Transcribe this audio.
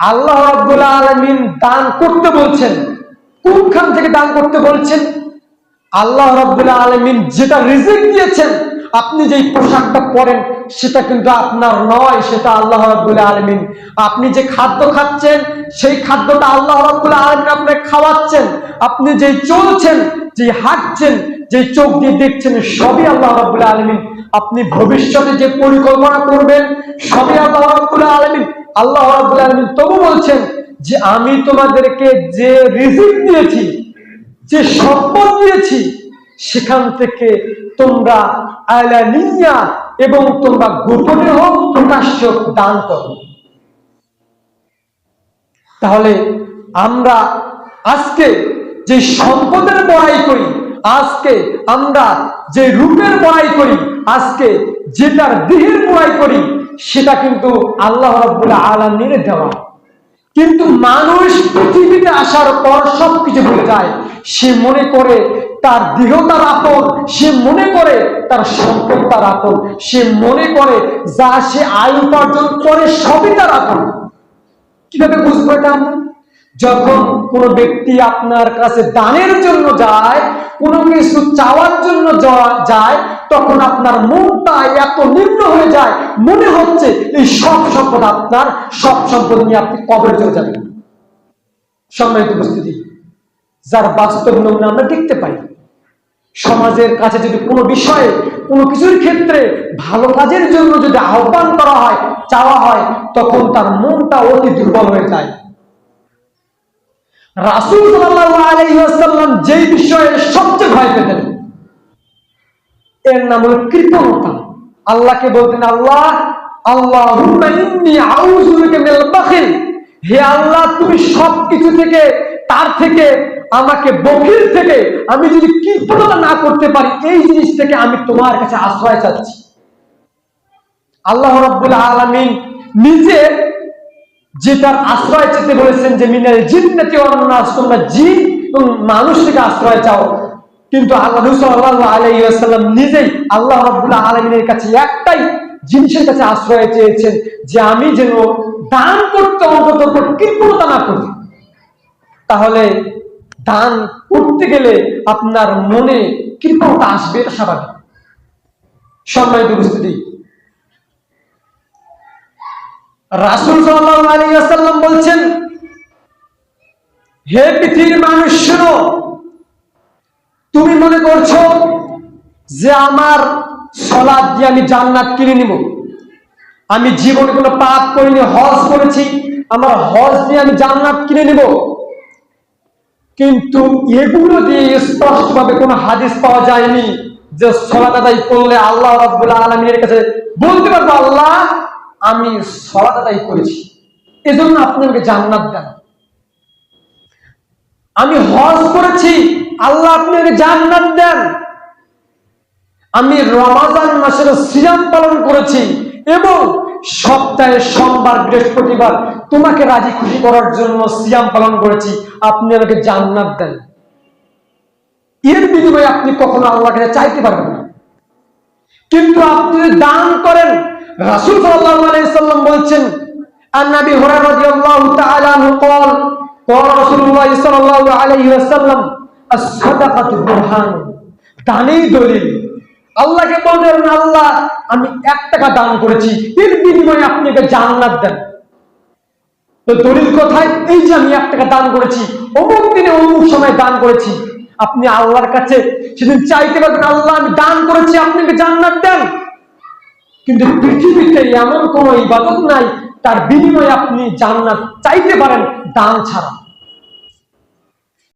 আল্লাহ রাব্বুল আলামিন দান করতে বলছেন। কোনখান থেকে দান করতে বলছেন? আল্লাহ রাব্বুল আলামিন যেটা রিজিক দিয়েছেন, আপনি যেই পোশাকটা পরেন, সেটা কিন্তু আপনার নয়, সেটা আল্লাহ রাব্বুল আলামিন। আপনি যে খাদ্য খাচ্ছেন, সেই খাদ্যটা আল্লাহ রাব্বুল আলামিন আপনাকে খাওয়াচ্ছেন। আপনি যেই চলছেন যে হাঁটছেন যে চোখ দিয়ে দেখছেন, সবই আল্লাহ রাব্বুল আলামিন। আপনি ভবিষ্যতে যে পরিকল্পনা করবেন, সবই আল্লাহ রাব্বুল আলামিন আল্লাহ রাব্বুল তবু বলছেন যে আমি তোমাদেরকে যে রিজিক দিয়েছি, যে সম্পদ দিয়েছি, সেখান থেকে তোমরা আলানিয়া এবং তোমরা গোপনে হোক প্রকাশ্য দান করো। তাহলে আমরা আজকে যে সম্পদের বড়াই করি, আজকে আমরা যে রূপের বড়াই করি, আজকে যেটার দেহের বড়াই করি সেটা কিন্তু আল্লাহ রাব্বুল নিয়ে দেওয়া। কিন্তু মানুষ পৃথিবীতে আসার পর সবকিছু ভুলে যায়। সে মনে করে তার দেহ তার আপন, সে মনে করে তার সম্পদ তার সে মনে করে যা সে আয় উপার্জন করে সবই তার আপন। কীভাবে বুঝব এটা আমরা? যখন কোন ব্যক্তি আপনার কাছে দানের জন্য যায়, কোনো কিছু চাওয়ার জন্য যায়, তখন আপনার মনটা এত নিম্ন হয়ে যায়, মনে হচ্ছে এই সব সম্পদ আপনার, সব সম্পদ নিয়ে আপনি কবরে চলে যাবেন। সম্মানিত উপস্থিতি, যার বাস্তব নমুনা আমরা দেখতে পাই। সমাজের কাছে যদি কোনো বিষয়ে কোনো কিছুর ক্ষেত্রে ভালো কাজের জন্য যদি আহ্বান করা হয়, চাওয়া হয়, তখন তার মনটা অতি দুর্বল হয়ে যায়। রাসুল ওয়াসাল্লাম যেই বিষয়ে সবচেয়ে ভয় পেতেন, এর নাম হলো কৃপণতা আল্লাহকে বলতেন, আল্লাহ বাখিল। হে আল্লাহ, তুমি সবকিছু থেকে, তার থেকে, আমাকে বকিল থেকে আমি যদি কৃপণতা না করতে পারি, এই জিনিস থেকে আমি তোমার কাছে আশ্রয় চাচ্ছি। আল্লাহ রাব্বুল আলামিন নিজে যে তার আশ্রয় চেতে বলেছেন যে মিনাল জিন্নাতি ওয়ান নাস, তোমরা জিন এবং মানুষ থেকে আশ্রয় চাও। কিন্তু আল্লাহ সাল্লাল্লাহু আলাইহি নিজেই আল্লাহ রাব্বুল আলামিনের কাছে একটাই জিনিসের কাছে আশ্রয় চেয়েছেন যে আমি যেন দান করতে অন্তত কৃপণতা না করি। তাহলে দান করতে গেলে আপনার মনে কৃপণতা আসবে এটা স্বাভাবিক। সম্মানিত উপস্থিতি রাসুল ওয়াসাল্লাম বলছেন, হে পৃথিবীর মানুষ তুমি মনে করছ যে আমার সলাদ দিয়ে আমি জান্নাত কিনে নিব? আমি জীবনে কোনো পাপ করিনি, হজ করেছি, আমার হজ দিয়ে আমি জান্নাত কিনে নিব? কিন্তু এগুলো দিয়ে স্পষ্টভাবে কোনো হাদিস পাওয়া যায়নি যে সলাত আদায় করলে আল্লাহ রাব্বুল আলামিনের কাছে বলতে পারব, আল্লাহ আমি সলাত করেছি। এজন্য আপনি আমাকে জান্নাত দেন। আমি হজ করেছি, আল্লাহ আপনি আমাকে জান্নাত দেন। আমি রমাজান মাসের সিয়াম পালন করেছি এবং সপ্তাহে সোমবার, বৃহস্পতিবার তোমাকে রাজি খুশি করার জন্য সিয়াম পালন করেছি, আপনি আমাকে জান্নাত দেন। এর বিনিময়ে আপনি কখনো আল্লাহ কাছে চাইতে পারবেন না। কিন্তু আপনি দান করেন রাসূল সাল্লাল্লাহু আলাইহি সাল্লাম বলছেন আন নবী হুরায়রা রাদিয়াল্লাহু তাআলা আনহু قال قال رسول الله صلى الله عليه وسلم الصدقه برهان দানই দলিল আল্লাহকে বলবেন আল্লাহ আমি এক টাকা দান করেছি এর বিনিময়ে আপনি একে জান্নাত দেন তো দলিল কোথায় এই যে আমি এক টাকা দান করেছি অমুক দিনে অমুক সময় দান করেছি আপনি আল্লাহর কাছে সেদিন চাইতে পারবেন আল্লাহ আমি দান করেছি আপনি আমাকে জান্নাত দেন কিন্তু পৃথিবীতে এমন কোন ইবাদত নাই তার বিনিময়ে আপনি জান্নাত চাইতে পারেন দান ছাড়া।